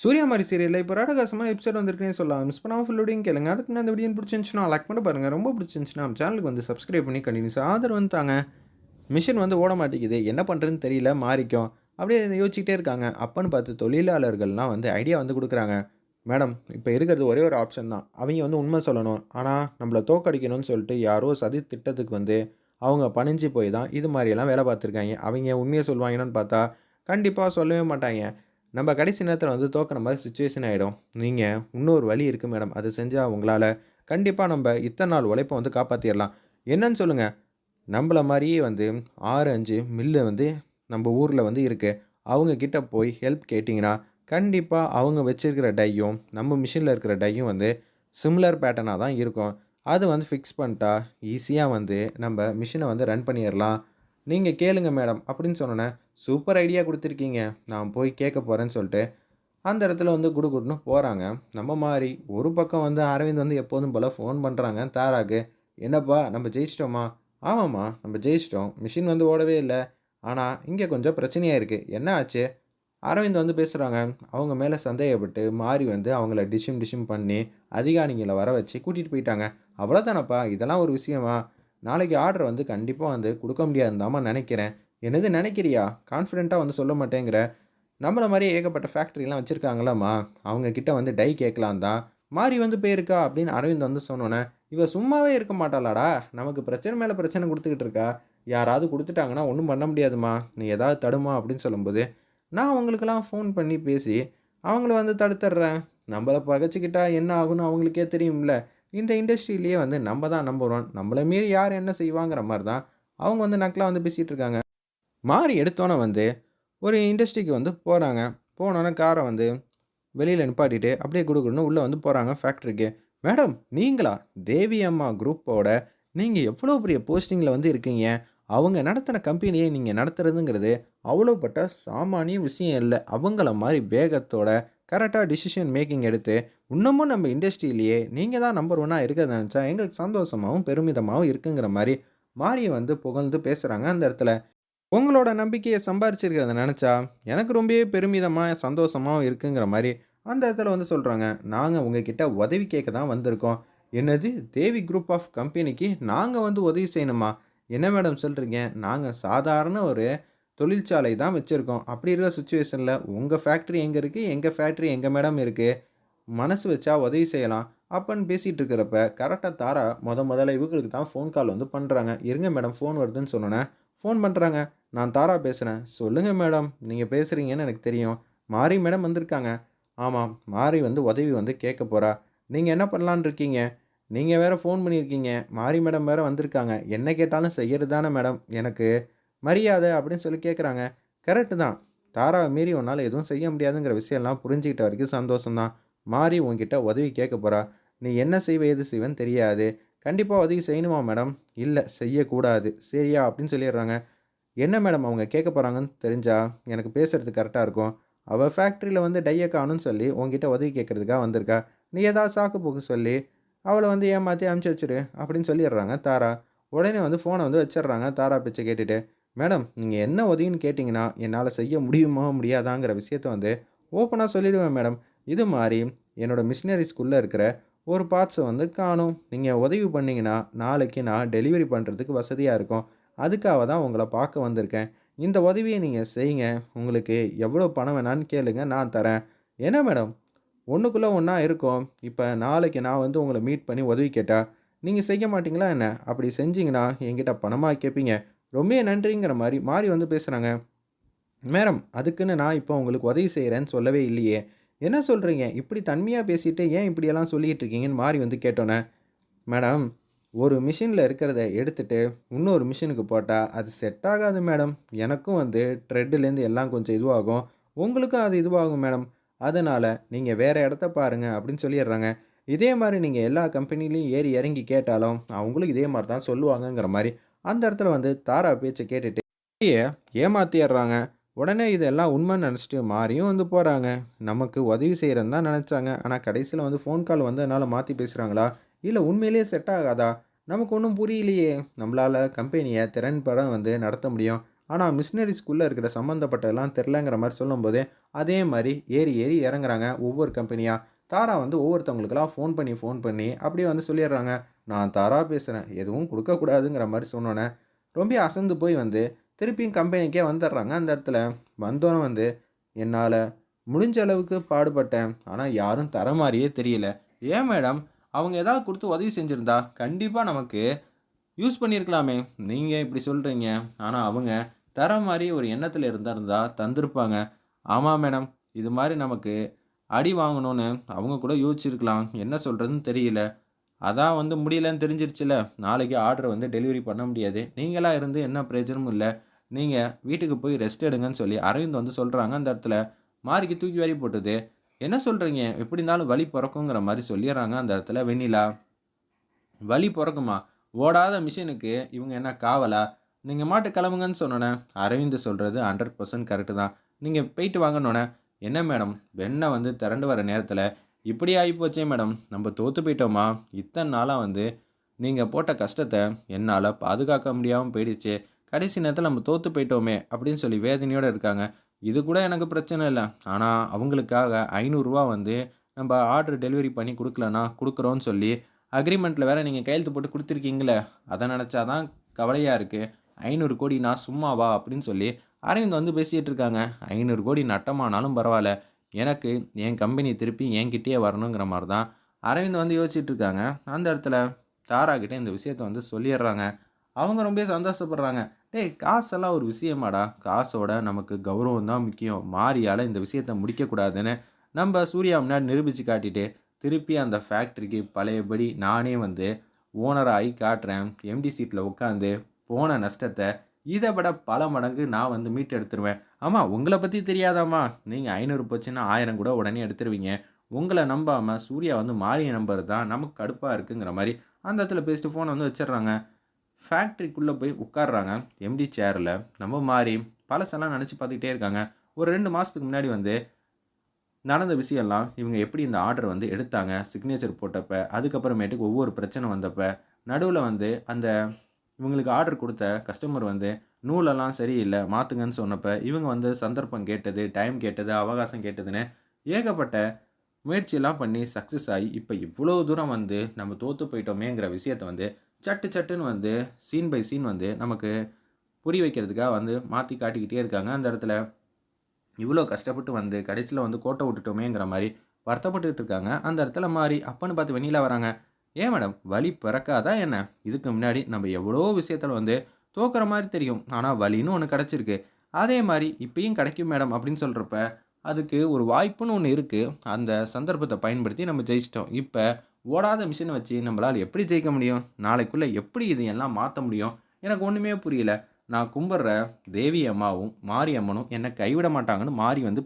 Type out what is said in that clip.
சூர்யாமாரி சீரியலில் இப்போ ராடகாசமான எபிசோட் வந்திருக்குன்னு சொல்லலாம். மிஸ் பண்ணாமல் ஃபுல்லோடையும் கேளுங்க. அதுக்கு நான் அந்த வீடியோ பிடிச்சிருந்துச்சுன்னா லைக் பண்ணி பாருங்கள் ரொம்ப பிடிச்சிருந்துச்சுன்னா நம்ம சேனலுக்கு வந்து சப்ஸ்கிரைப் பண்ணி கண்டினியூஸ் ஆதரவு வந்து தாங்க. மிஷின் வந்து ஓட மாட்டேங்குது. என்ன பண்ணுறதுன்னு தெரியல. மாறிக்கும். அப்படியே யோசிச்சுக்கிட்டே இருக்காங்க. அப்பன்னு பார்த்து தொழிலாளர்கள்லாம் வந்து ஐடியா வந்து கொடுக்குறாங்க. மேடம் இப்போ இருக்கிறது ஒரே ஒரு ஆப்ஷன் தான். அவங்க வந்து உண்மை சொல்லணும். ஆனால் நம்மளை தோக்கடிக்கணும்னு சொல்லிட்டு யாரோ சதி திட்டத்துக்கு வந்து அவங்க பணிஞ்சு போய் தான் இது மாதிரியெல்லாம் வேலை பார்த்துருக்காங்க. அவங்க உண்மையை சொல்லுவாங்கன்னு பார்த்தா கண்டிப்பாக சொல்லவே மாட்டாங்க. நம்ம கடைசி நேரத்தில் வந்து தோக்கிற மாதிரி சுச்சுவேஷன் ஆகிடும் நீங்கள் இன்னொரு வழி இருக்குது மேடம் அது செஞ்சால் உங்களால் கண்டிப்பாக நம்ம இத்தனை நாள் உழைப்பை வந்து காப்பாற்றிடலாம் என்னன்னு சொல்லுங்கள் நம்மள மாதிரியே வந்து ஆறு அஞ்சு மில்லு வந்து நம்ம ஊரில் வந்து இருக்குது அவங்கக்கிட்ட போய் ஹெல்ப் கேட்டிங்கன்னா கண்டிப்பாக அவங்க வச்சுருக்கிற டையும் நம்ம மிஷினில் இருக்கிற டையும் வந்து சிம்லர் பேட்டர்னாக தான் இருக்கும். அது வந்து ஃபிக்ஸ் பண்ணிட்டா ஈஸியாக வந்து நம்ம மிஷினை வந்து ரன் பண்ணிடலாம் நீங்கள் கேளுங்க மேடம் அப்படின்னு சொன்னோன்னே சூப்பர் ஐடியா கொடுத்துருக்கீங்க. நான் போய் கேட்க போகிறேன்னு சொல்லிட்டு அந்த இடத்துல வந்து குடுகுடுன்னு போகிறாங்க நம்ம மாதிரி ஒரு பக்கம் வந்து அரவிந்த் வந்து எப்போதும் போல் ஃபோன் பண்ணுறாங்க தாராக்கு என்னப்பா நம்ம ஜெயிச்சிட்டோமா? ஆமாம்மா நம்ம ஜெயிச்சிட்டோம். மிஷின் வந்து ஓடவே இல்லை. ஆனால் இங்கே கொஞ்சம் பிரச்சனையாக இருக்குது என்ன ஆச்சு? அரவிந்த் வந்து பேசுகிறாங்க அவங்க மேலே சந்தேகப்பட்டு மாறி வந்து அவங்கள டிஷிம் டிஷிம் பண்ணி அதிகாரிங்களை வர வச்சு கூட்டிகிட்டு போயிட்டாங்க. அவ்வளோதானப்பா இதெல்லாம் ஒரு விஷயமா? நாளைக்கு ஆர்டர் வந்து கண்டிப்பாக வந்து கொடுக்க முடியாதுதாம்மா நினைக்கிறேன். என்னது நினைக்கிறியா? கான்ஃபிடெண்ட்டாக வந்து சொல்ல மாட்டேங்கிற. நம்மள மாதிரி ஏகப்பட்ட ஃபேக்ட்ரிலாம் வச்சுருக்காங்களாம்மா. அவங்கக்கிட்ட வந்து டை கேட்கலாம் தான் மாறி வந்து போயிருக்கா அப்படின்னு அரவிந்த் வந்து சொன்னோன்னே இவ சும்மாவே இருக்க மாட்டாளாடா? நமக்கு பிரச்சனை மேலே பிரச்சனை கொடுத்துக்கிட்டு இருக்கா? யாராவது கொடுத்துட்டாங்கன்னா ஒன்றும் பண்ண முடியாதுமா. நீ ஏதாவது தடுமா? அப்படின்னு சொல்லும்போது நான் அவங்களுக்கெல்லாம் ஃபோன் பண்ணி பேசி அவங்கள வந்து தடுத்துட்றேன். நம்மளை பகைச்சிக்கிட்டா என்ன ஆகும்னு அவங்களுக்கே தெரியும்ல. இந்த இண்டஸ்ட்ரியிலேயே வந்து நம்ம தான் நம்பர் ஒன் நம்மளை மீறி யார் என்ன செய்வாங்கிற மாதிரி தான் அவங்க வந்து நக்கலாக வந்து பேசிகிட்டு இருக்காங்க. மாறி எடுத்தோன்னே வந்து ஒரு இண்டஸ்ட்ரிக்கு வந்து போகிறாங்க போனோன்னே காரை வந்து வெளியில் நிப்பாட்டிட்டு அப்படியே கொடுக்கணும்னு உள்ளே வந்து போகிறாங்க ஃபேக்ட்ரிக்கு மேடம் நீங்களா? தேவி அம்மா குரூப்போட நீங்கள் எவ்வளோ பெரிய போஸ்டிங்கில் வந்து இருக்கீங்க? அவங்க நடத்துகிற கம்பெனியை நீங்கள் நடத்துறதுங்கிறது அவ்வளோப்பட்ட சாமானிய விஷயம் இல்லை. அவங்கள மாதிரி வேகத்தோட கரெக்டாக டிசிஷன் மேக்கிங் எடுத்து இன்னமும் நம்ம இண்டஸ்ட்ரியிலேயே நீங்கள் தான் நம்பர் ஒன்னாக இருக்கிறத நினச்சா எங்களுக்கு சந்தோஷமாகவும் பெருமிதமாகவும் இருக்குங்கிற மாதிரி மாரியை வந்து புகழ்ந்து பேசுகிறாங்க அந்த இடத்துல. உங்களோட நம்பிக்கையை சம்பாரிச்சிருக்கிறத நினச்சா எனக்கு ரொம்பவே பெருமிதமாக சந்தோஷமாகவும் இருக்குங்கிற மாதிரி அந்த இடத்துல வந்து சொல்கிறாங்க நாங்கள் உங்ககிட்ட உதவி கேட்க தான் வந்திருக்கோம். என்னது? தேவி குரூப் ஆஃப் கம்பெனிக்கு நாங்கள் வந்து உதவி செய்யணுமா? என்ன மேடம் சொல்கிறீங்க நாங்கள் சாதாரண ஒரு தொழிற்சாலை தான் வச்சுருக்கோம். அப்படி இருக்கிற சுச்சுவேஷனில் உங்கள் ஃபேக்ட்ரி எங்கே இருக்குது எங்கள் ஃபேக்ட்ரி எங்கள் மேடம் இருக்குது மனசு வச்சா உதவி செய்யலாம். அப்பன்னு பேசிகிட்டு இருக்கிறப்ப கரெக்டாக தாரா முத முதல்ல இவங்களுக்கு தான் ஃபோன் கால் வந்து பண்ணுறாங்க இருங்க மேடம் ஃபோன் வருதுன்னு சொன்னோன்னே ஃபோன் பண்ணுறாங்க நான் தாரா பேசுகிறேன் சொல்லுங்கள் மேடம். நீங்கள் பேசுகிறீங்கன்னு எனக்கு தெரியும். மாரி மேடம் வந்திருக்காங்க. ஆமாம் மாரி வந்து உதவி வந்து கேட்க போகிறா நீங்கள் என்ன பண்ணலான்னு இருக்கீங்க? நீங்கள் வேறு ஃபோன் பண்ணியிருக்கீங்க. மாரி மேடம் வேறு வந்திருக்காங்க. என்ன கேட்டாலும் செய்கிறது தானே மேடம். எனக்கு மரியாதை அப்படின்னு சொல்லி கேட்குறாங்க கரெக்டு தான். தாராவை மீறி உன்னால் எதுவும் செய்ய முடியாதுங்கிற விஷயம்லாம் புரிஞ்சுக்கிட்ட வரைக்கும் சந்தோஷம்தான் மாறி உங்ககிட்ட உதவி கேட்க போகிறா நீ என்ன செய்வ எது செய்வேன்னு தெரியாது. கண்டிப்பாக உதவி செய்யணுமா மேடம்? இல்லை செய்யக்கூடாது. சரியா? அப்படின்னு சொல்லிடுறாங்க. என்ன மேடம் அவங்க கேட்க போகிறாங்கன்னு தெரிஞ்சா எனக்கு பேசுகிறதுக்கு கரெக்டாக இருக்கும். அவள் ஃபேக்ட்ரியில் வந்து டையை காணும்னு சொல்லி உங்ககிட்ட உதவி கேட்குறதுக்காக வந்திருக்கா. நீ ஏதாவது சாக்கு போக்கு சொல்லி அவளை வந்து ஏமாற்றி அமுச்சு வச்சிரு அப்படின்னு சொல்லிடுறாங்க தாரா. உடனே வந்து ஃபோனை வந்து வச்சிடுறாங்க தாரா பிச்சை கேட்டுட்டு. மேடம் நீங்கள் என்ன உதவின்னு கேட்டிங்கன்னா என்னால் செய்ய முடியுமா முடியாதாங்கிற விஷயத்த வந்து ஓப்பனாக சொல்லிவிடுவேன் மேடம். இது மாதிரி என்னோடய மிஷினரி ஸ்கூலில் இருக்கிற ஒரு பார்ட்ஸை வந்து காணும். நீங்கள் உதவி பண்ணிங்கன்னா நாளைக்கு நான் டெலிவரி பண்ணுறதுக்கு வசதியாக இருக்கும். அதுக்காக தான் உங்களை பார்க்க வந்திருக்கேன். இந்த உதவியை நீங்கள் செய்யுங்க. உங்களுக்கு எவ்வளோ பணம் வேணான்னு கேளுங்க நான் தரேன். என்ன மேடம்? ஒன்றுக்குள்ளே ஒன்றா இருக்கும். இப்போ நாளைக்கு நான் வந்து உங்களை மீட் பண்ணி உதவி கேட்டால் நீங்கள் செய்ய மாட்டிங்களா என்ன? அப்படி செஞ்சீங்கன்னா என்கிட்ட பணமாக கேட்பீங்க ரொம்ப நன்றிங்கிற மாதிரி மாறி வந்து பேசுகிறாங்க மேடம் அதுக்குன்னு நான் இப்போ உங்களுக்கு உதவி செய்கிறேன்னு சொல்லவே இல்லையே. என்ன சொல்கிறீங்க இப்படி தன்மையாக பேசிட்டு ஏன் இப்படியெல்லாம் சொல்லிகிட்டு இருக்கீங்கன்னு மாறி வந்து கேட்டோன்னே. மேடம் ஒரு மிஷினில் இருக்கிறத எடுத்துகிட்டு இன்னொரு மிஷினுக்கு போட்டால் அது செட் ஆகாது மேடம் எனக்கும் வந்து ட்ரெட்டுலேருந்து எல்லாம் கொஞ்சம் இதுவாகும். உங்களுக்கும் அது இதுவாகும் மேடம் அதனால் நீங்கள் வேறு இடத்த பாருங்கள் அப்படின்னு சொல்லிடுறாங்க. இதே மாதிரி நீங்கள் எல்லா கம்பெனிலையும் ஏறி இறங்கி கேட்டாலும் அவங்களும் இதே மாதிரி தான் சொல்லுவாங்கங்கிற மாதிரி அந்த இடத்துல வந்து தாரா பேச்சை கேட்டுட்டு ஏமாத்திடுறாங்க. உடனே இதெல்லாம் உண்மைன்னு நினச்சிட்டு மாறியும் வந்து போகிறாங்க நமக்கு உதவி செய்கிறன்னு தான் நினச்சாங்க. ஆனால் கடைசியில் வந்து ஃபோன் கால் வந்து என்னால் மாற்றி பேசுகிறாங்களா இல்லை உண்மையிலேயே செட் ஆகாதா? நமக்கு ஒன்றும் புரியலையே. நம்மளால் கம்பெனியை திறன்பட வந்து நடத்த முடியும். ஆனால் மிஷினரி ஸ்கூலில் இருக்கிற சம்மந்தப்பட்டதெல்லாம் தெரிலங்கிற மாதிரி சொல்லும்போது அதே மாதிரி ஏறி ஏறி இறங்குறாங்க ஒவ்வொரு கம்பெனியாக தாரா வந்து ஒவ்வொருத்தவங்களுக்கெல்லாம் ஃபோன் பண்ணி ஃபோன் பண்ணி அப்படியே வந்து சொல்லிடுறாங்க. நான் தாரா பேசுகிறேன் எதுவும் கொடுக்கக்கூடாதுங்கிற மாதிரி சொன்னோன்னே ரொம்ப அசந்து போய் வந்து திருப்பியும் கம்பெனிக்கே வந்துடுறாங்க அந்த இடத்துல. வந்தோன்னே வந்து என்னால் முடிஞ்ச அளவுக்கு பாடுபட்டேன். ஆனால் யாரும் தர மாதிரியே தெரியல. ஏன் மேடம் அவங்க ஏதாவது கொடுத்து உதவி செஞ்சுருந்தா கண்டிப்பாக நமக்கு யூஸ் பண்ணியிருக்கலாமே. நீங்கள் இப்படி சொல்கிறீங்க ஆனால் அவங்க தர மாதிரி ஒரு எண்ணத்தில் இருந்தா தந்திருப்பாங்க. ஆமாம் மேடம். இது மாதிரி நமக்கு அடி வாங்கணும்னு அவங்க கூட யோசிச்சிருக்கலாம். என்ன சொல்கிறதுன்னு தெரியல. அதான் வந்து முடியலன்னு தெரிஞ்சிருச்சுல. நாளைக்கு ஆர்டர் வந்து டெலிவரி பண்ண முடியாது. நீங்களாக இருந்து என்ன பிரயோஜனமும் இல்லை. நீங்கள் வீட்டுக்கு போய் ரெஸ்ட் எடுங்கன்னு சொல்லி அரவிந்த் வந்து சொல்கிறாங்க அந்த இடத்துல மாறிக்கு தூக்கி வாரி போட்டுது. என்ன சொல்கிறீங்க எப்படி இருந்தாலும் வலி பிறக்குங்கிற மாதிரி சொல்லிடுறாங்க அந்த இடத்துல வெண்ணிலா. வலி பிறக்குமா? ஓடாத மிஷினுக்கு இவங்க என்ன காவலா? நீங்கள் மாட்டு கிளம்புங்கன்னு சொன்னோன்னே அரவிந்த் சொல்கிறது ஹண்ட்ரட் பர்சன்ட் கரெக்டு தான். நீங்கள் போயிட்டு வாங்கன்னொன்னே என்ன மேடம்? வெண்ணை வந்து திரண்டு வர நேரத்தில் இப்படி ஆகிப்போச்சே மேடம். நம்ம தோற்று போயிட்டோமா? இத்தனை நாளாக வந்து நீங்கள் போட்ட கஷ்டத்தை என்னால் பாதுகாக்க முடியாமல் போயிடுச்சு. கடைசி நேரத்தில் நம்ம தோற்று போயிட்டோமே அப்படின்னு சொல்லி வேதனையோடு இருக்காங்க. இது கூட எனக்கு பிரச்சனை இல்லை. ஆனால் அவங்களுக்காக ஐநூறுரூவா வந்து நம்ம ஆர்டர் டெலிவரி பண்ணி கொடுக்கலன்னா கொடுக்குறோன்னு சொல்லி அக்ரிமெண்ட்டில் வேறு நீங்கள் கையெழுத்து போட்டு கொடுத்துருக்கீங்களே அதை நினச்சா தான் கவலையாக இருக்குது ஐநூறு கோடி நான் சும்மாவா அப்படின்னு சொல்லி அரவிந்த் வந்து பேசிகிட்டு இருக்காங்க. ஐநூறு கோடி நட்டமானாலும் பரவாயில்ல. எனக்கு என் கம்பெனி திருப்பி என்கிட்டயே வரணுங்கிற மாதிரி தான் அரவிந்த் வந்து யோசிச்சுட்டு இருக்காங்க. அந்த இடத்துல தாராக்கிட்ட இந்த விஷயத்த வந்து சொல்லிடுறாங்க. அவங்க ரொம்ப சந்தோஷப்படுறாங்க. டேய் காசெல்லாம் ஒரு விஷயமாடா. காசோட நமக்கு கௌரவம் தான் முக்கியம். மாரியால் இந்த விஷயத்த முடிக்கக்கூடாதுன்னு நம்ம சூர்யா முன்னாடி நிரூபித்து காட்டிட்டு திருப்பி அந்த ஃபேக்ட்ரிக்கு பழையபடி நானே வந்து ஓனராகி காட்டுறேன். எம்டி சீட்டில் உட்காந்து போன நஷ்டத்தை இதை விட பல மடங்கு நான் வந்து மீட்டு எடுத்துருவேன் ஆமாம் உங்களை பற்றி தெரியாதாம்மா? நீங்கள் ஐநூறு போச்சுன்னா ஆயிரம் கூட உடனே எடுத்துருவீங்க. உங்களை நம்பாமல் சூர்யா வந்து மாறிய நம்பர் தான் நமக்கு கடுப்பாக இருக்குங்கிற மாதிரி அந்த இடத்துல பேசிட்டு ஃபோனை வந்து வச்சிடுறாங்க. ஃபேக்ட்ரிக்குள்ளே போய் உட்காடுறாங்க எம்டி சேரில் நம்ம மாறி பழசெல்லாம் நினச்சி பார்த்துக்கிட்டே இருக்காங்க. ஒரு ரெண்டு மாதத்துக்கு முன்னாடி வந்து நடந்த விஷயம்லாம் இவங்க எப்படி இந்த ஆர்டர் வந்து எடுத்தாங்க சிக்னேச்சர் போட்டப்ப அதுக்கப்புறமேட்டுக்கு ஒவ்வொரு பிரச்சனை வந்தப்ப நடுவில் வந்து அந்த இவங்களுக்கு ஆர்டர் கொடுத்த கஸ்டமர் வந்து நூலெல்லாம் சரியில்லை மாற்றுங்கன்னு சொன்னப்போ இவங்க வந்து சந்தர்ப்பம் கேட்டது டைம் கேட்டது அவகாசம் கேட்டதுன்னு ஏகப்பட்ட முயற்சியெல்லாம் பண்ணி சக்ஸஸ் ஆகி இப்போ இவ்வளோ தூரம் வந்து நம்ம தோற்று போயிட்டோமேங்கிற விஷயத்த வந்து சட்டு சட்டுன்னு வந்து சீன் பை சீன் வந்து நமக்கு புரிய வைக்கிறதுக்காக வந்து மாற்றி காட்டிக்கிட்டே இருக்காங்க. அந்த இடத்துல இவ்வளோ கஷ்டப்பட்டு வந்து கடைசியில் வந்து கோட்டை விட்டுட்டோமேங்கிற மாதிரி வருத்தப்பட்டுக்கிட்டு இருக்காங்க. அந்த இடத்துல மாறி அப்பன்னு பார்த்து வெளியில் வராங்க. ஏன் மேடம் வலி பிறக்காதா என்ன? இதுக்கு முன்னாடி நம்ம எவ்வளோ விஷயத்தில் வந்து தோக்குற மாதிரி தெரியும். ஆனால் வலின்னு ஒன்று கிடச்சிருக்கு. அதே மாதிரி இப்பயும் கிடைக்கும் மேடம் அப்படின்னு சொல்கிறப்ப அதுக்கு ஒரு வாய்ப்புன்னு ஒன்று இருக்குது அந்த சந்தர்ப்பத்தை பயன்படுத்தி நம்ம ஜெயிச்சிட்டோம். இப்போ ஓடாத மிஷினை வச்சு நம்மளால் எப்படி ஜெயிக்க முடியும்? நாளைக்குள்ளே எப்படி இதையெல்லாம் மாற்ற முடியும்? எனக்கு ஒன்றுமே புரியல. நான் கும்பிட்ற தேவி அம்மாவும் மாரி அம்மனும் என்னை கைவிட மாட்டாங்கன்னு மாறி வந்து